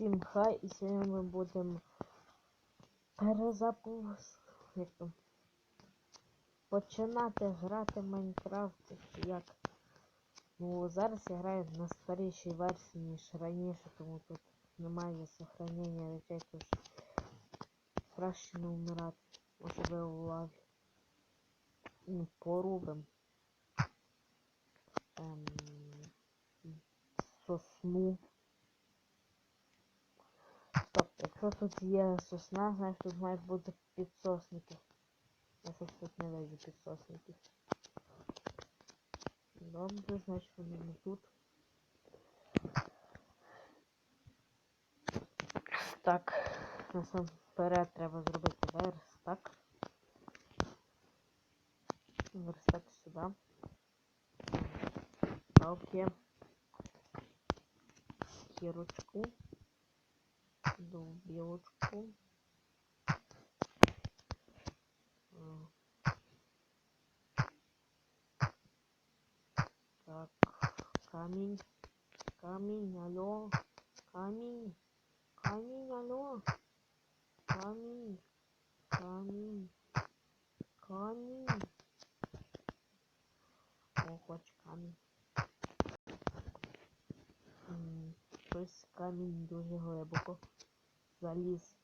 Всім хай, і сьогодні ми будемо перезапуск. Як там? Починати грати в Майнкрафт як. Ну, зараз я граю на старішій версії, ніж раніше, тому тут немає сохранення речей, тож краще не вмирати. Особливо в лаві. Ну, порубим. Ем, сосну. Якщо тут є сосна, значить тут мають бути підсосники. Я щось тут не вижу підсосників. Добре, значить вони не тут. Так, насамперед треба зробити верстак. Верстак сюди. Палки. Кірочку. Дубілочку. М. Так, камінь. Камінь, алло. Камінь. Камінь, алло. Камінь. Камінь. Камінь. О, хоч камінь. М, Щось камінь дуже глибоко заліз.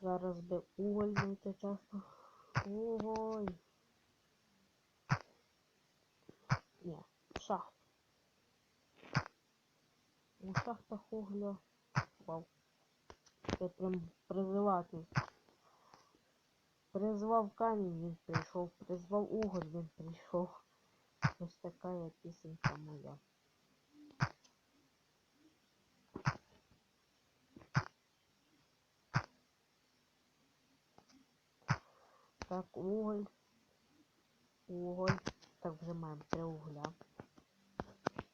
Зараз би уголь знайти часто. Уголь. Ні, шахт. У шахтах угля. Вау. Це прям призивати. Призвав камінь, він прийшов. Призвав уголь, він прийшов. Ось така я пісенька моя. Так, уголь. Уголь. Так, вже маємо три угля.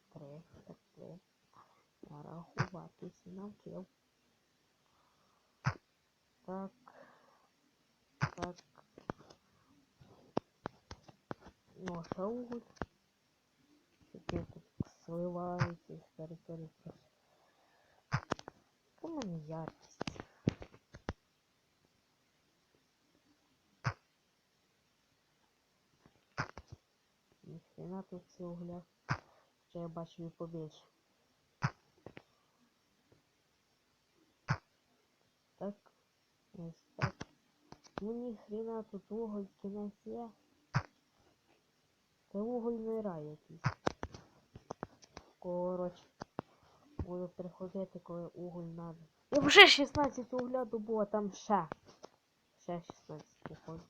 Три. Так, три. Я рахуватись навчив. Так. Так. Ну, ще уголь. Таке тут сливається із території просто. Яка в Тут ці угля. Ще я бачив і побільше. Так. Ось так. Ну ніхрена тут уголь кінець є. Це угольний рай якийсь. Коротше. Буду приходити, коли уголь надо. І вже 16 угля добу, а там ще. Ще 16 походу.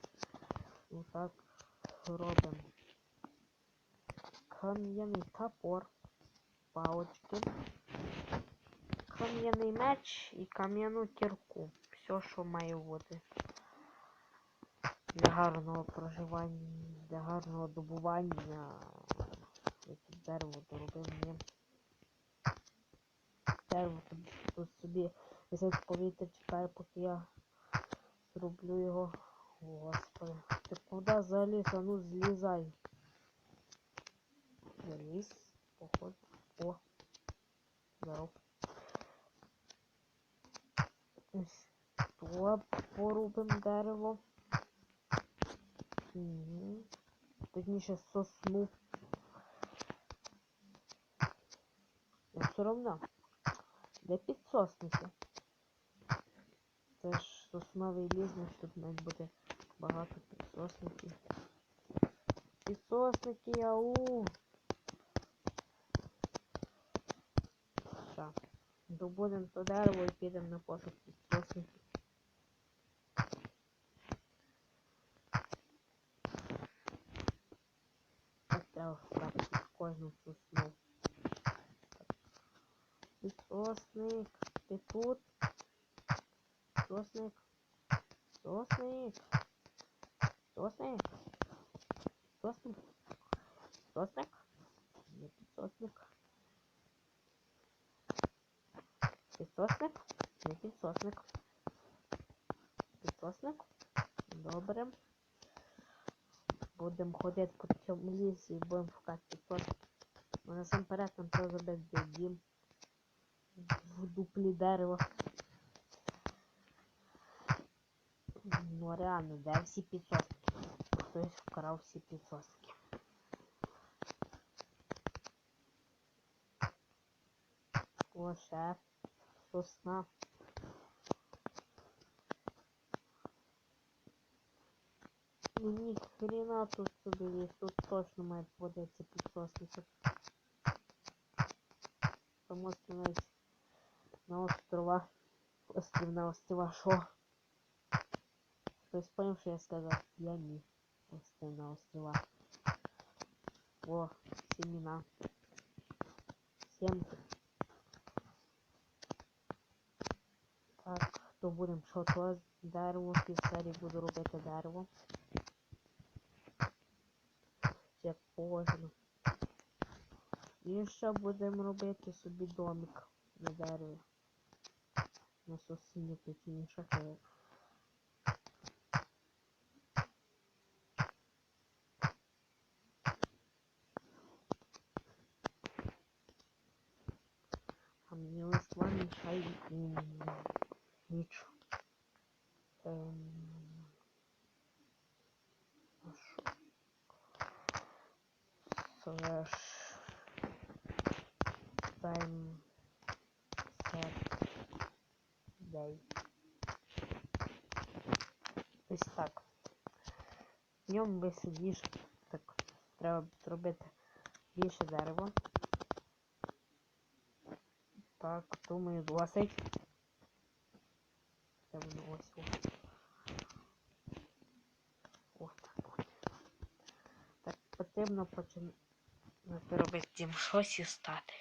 Ну так робимо. Кам'яний топор. Палочки. Кам'яний меч і кам'яну кірку. Все, що має бути. Для гарного проживання, для гарного добування. Яке дерево доробив мені. Дерево тут, тут собі висить повітря чекає, поки я зроблю його. Господи. Ти куди заліз? Ну злізай. Заліз, походу. О. Здоров. Тут порубим дерево. Угу. Точніше сосну. Ну, все равно. Де підсосники? Це ж сосновий ліс, тут має бути багато підсосників. Підсосники, ау! Добудемо то дерево і підемо на пошук підсосників. Так треба вставити в кожну сосну. Підсосник, ти тут? Підсосник. Підсосник. Підсосник. Підсосник. Підсосник. Підсосник. Є підсосник. Підсосник. Добре. Будемо ходити по цьому лісі і будемо шукати підсосник. Мене насамперед нам треба зробити в дуплі дерева. Ну реально, де всі підсоски? Хтось вкрав всі підсоски. О, ще сосна. Ну ні хрена тут собі ліс, тут точно має водитися підсоски. Це Тому що навіть на острова, острів на острова, що? Хтось понял, що я сказав? Я ні. Острів на острова. О, семена. Семки. Так, то будемо то дерево, в цій серії буду робити дерево. Як положено. І ще будемо робити собі домик на дереві. На сосні точніше. коли А мені листва мішає м, ніч. Ем, а що? Слеш. Тайм. Сет. Дей. Ось так. Днем висидіш. Так, треба зробити більше дерева. Так, думаю, досить. Це воно ось ось. Ось так. Так, потрібно починати робити тим щось і стати.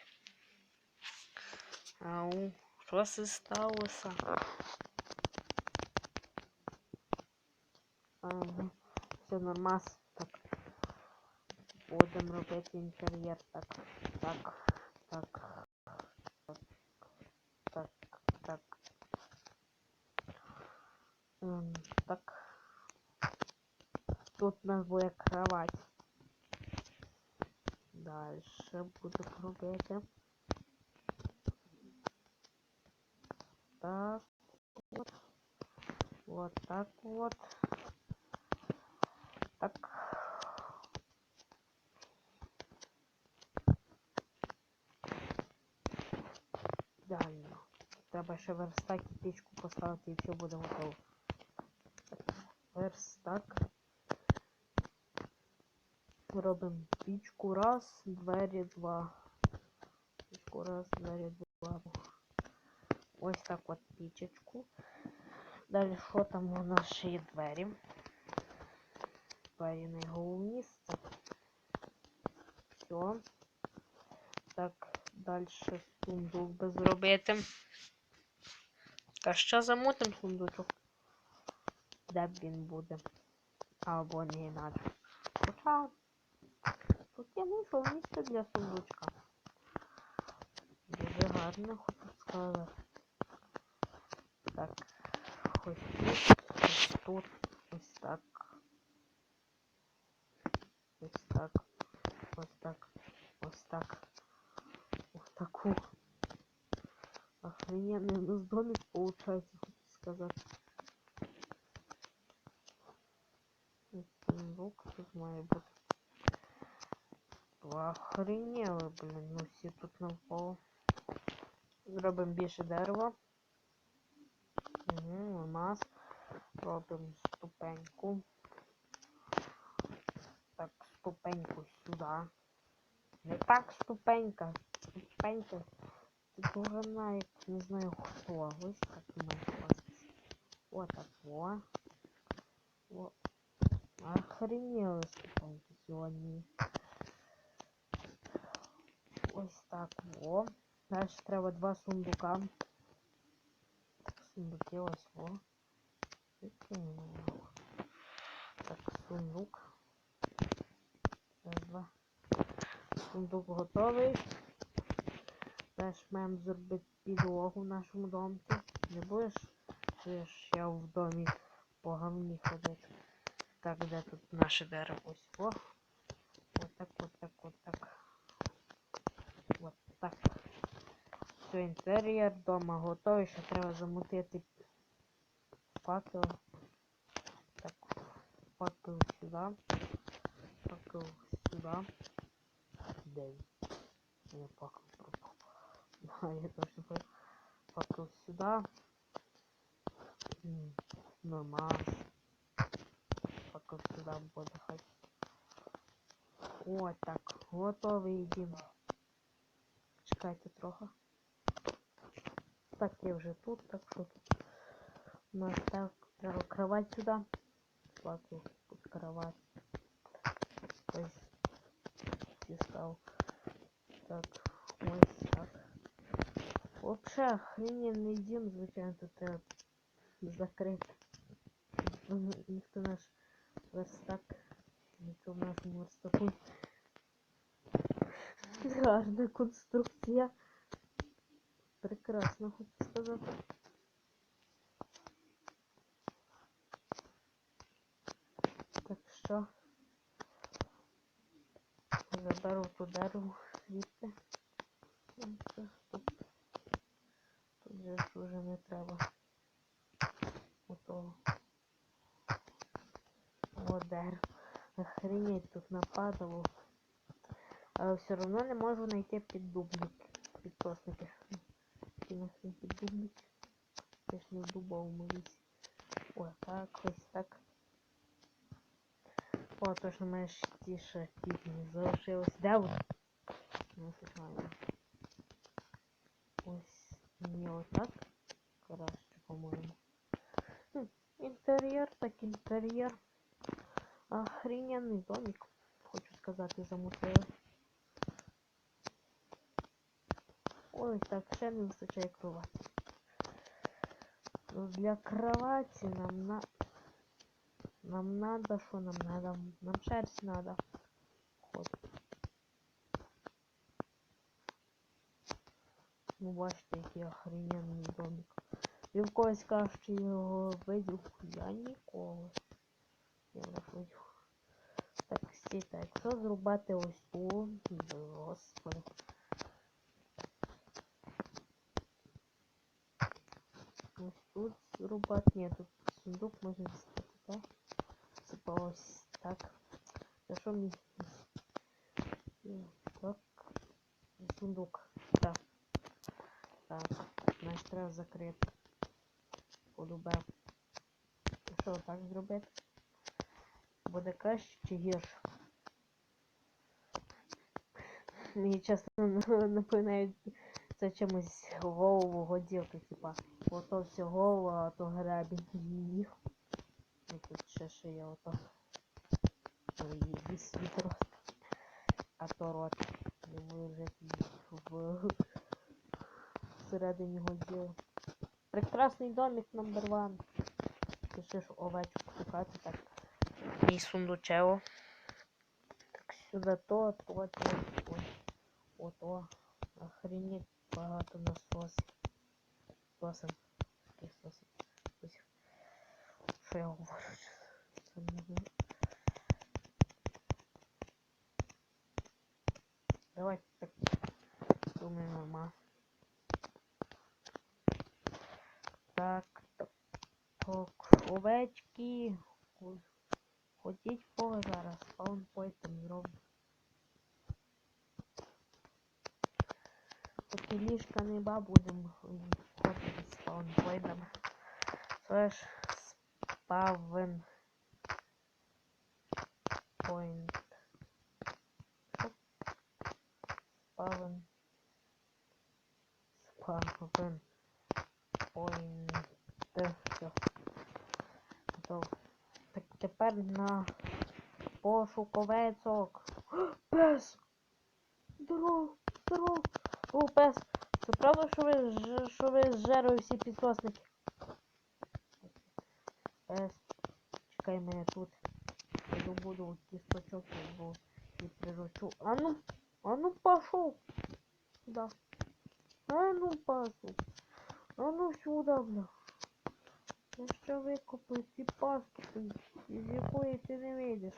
Ау, що це сталося? Ага, все нормас. Так. Будемо робити інтер'єр. Так, так, так. Так, так. Ем, так. Тут у нас буде кровать. Дальше буду робити. Так. Вот. Вот так вот. Так. Ідеально. Треба ще верстак і пічку поставити і все буде готово. Верстак. Робимо пічку раз, двері два. Пічку раз, двері два. Ось так от пічечку. Далі що там у нас ще є двері? Двері найголовніше. Все. Так, далі сундук би зробити. Та що замутим сундучок? Де б він буде? Або не надо. Хоча знайшов місце для сундучка. Дуже гарно, хочу сказати. Так, ось тут, ось тут, ось так. Ось так. Ось так. Ось так. Ось таку. Охрененный у нас домик получается, хочу сказать. Тут має бути. Охренели, блін, ну всі тут навколо. Зробимо більше дерева. Угу, у нас робимо ступеньку. Так, ступеньку сюди. Не так ступенька. Ступенька. Це дурна, як не знаю хто. Ось так кластись. Вот так. Во. Охренели ступеньки сьогодні. Ось так во. Далі треба два сундука. Так, сундуки ось во. Так, сундук. Раз, два. Сундук готовий. Теж маємо зробити підлогу в нашому домці. Не будеш? Чуєш, я в домі по говні ходити. Так, де тут наше дерево? Ось о. Отак, отак, отак. Все, інтер'єр дома готовий, ще треба замутити факел. Так, факел сюди. Факел сюди. Де? Я факел пропав. Я точно понял. Факел сюди. Нормально. Факел сюди буде хай. О, так, готовий дім. Чекайте трохи. Так, я вже тут, так що тут у нас так, треба кровать сюди. Факел під кровать. Ось дістав. Так, ось так. Вообще охрененний дім, звичайно, тут треба закрити. Мгм, Ніхто наш верстак. Ніхто в нашому верстаку. Гарна конструкція. Прекрасно, хочу сказати. Так що заберу ту дерево звідти. Тут, тут же ж не треба. Отого. О, дерево. Охренеть тут нападало. Але все одно не можу знайти піддубники. Підсосники. Які нахрен піддубники. Це ж не в дубовому лісі. О, так, ось так. О, точно мене ще ті ще ті не залишилось. Де вони? Ну, фігально. Ось не отак. Краще, по-моєму. Хм, Інтер'єр, так інтер'єр. Охрененний домик, хочу сказати, замутили. Ой, так, ще не вистачає кроваті. Ну, для кровати нам на... Нам надо, что нам надо? Нам шерсть надо. Ход. Ну, бачите, який охрененний домик. В когось каже, що його видів. Я ніколи. Я не. Так, стійте, якщо зрубати ось ту, господи. Ось тут зрубати. Ні, тут сундук можна дістати, так? Типа так. За що мені? Так. Сундук. Так. Так. Значить треба закрити. Полюбе. Що так зробити? Буде краще чи гірше? Мені чесно напоминають це чимось голову годілки, типа. Ото а то грабінь їх. І тут ще ще є ото. Відро. А то рот. Не вижити в всередині годіли. Прекрасний домик номер ван. Пишеш овечку шукати так. Мій сундучево. Так сюди то, то, то, ой. Ото. Охренеть багато насосів. Сосен. Таких сосен. Ось. Що я говорю? Це так. Думаю, нормально. Так, так. Овечки. В поле зараз, спаунпойт там зроблю. Поки ліжка не ба, будемо Це ж спавен point. Спавен. Спавен point. Все. Готово. Так тепер на пошук овецок. Пес! Здоров! Здоров! О, пес! Це правда, що ви, ж- що ви зжерли всі підсосники? Пес, чекай мене тут. Я добуду кісточок візьму і приручу. А ну, а ну пошел. Сюда. А ну пошел. А ну сюда, бля. Я ще викопаю ці паски, ти- із якої ти не вийдеш.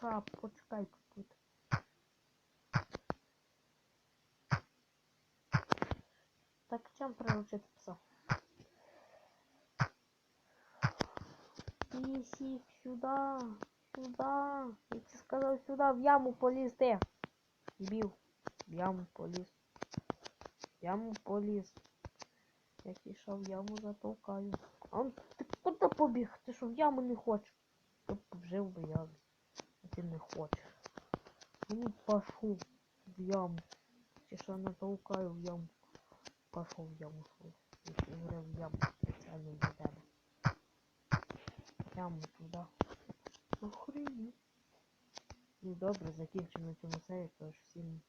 Краб, почекай Так чим приручити пса? Пісік, сюда, сюда. Я тебе сказав сюда, в яму поліз ти. Дебіл. В яму поліз. В яму поліз. Як ішов в яму затовкаю. А он, ти куди побіг? Ти що в яму не хочеш? Я б жив би я. А ти не хочеш. Ну пошел в яму. Чи що натовкаю в яму. Пошел в яму свою. В яму спеціально для тебя. Яму туда. Охренеть. Ну добре, закінчимо цю серію, тож всім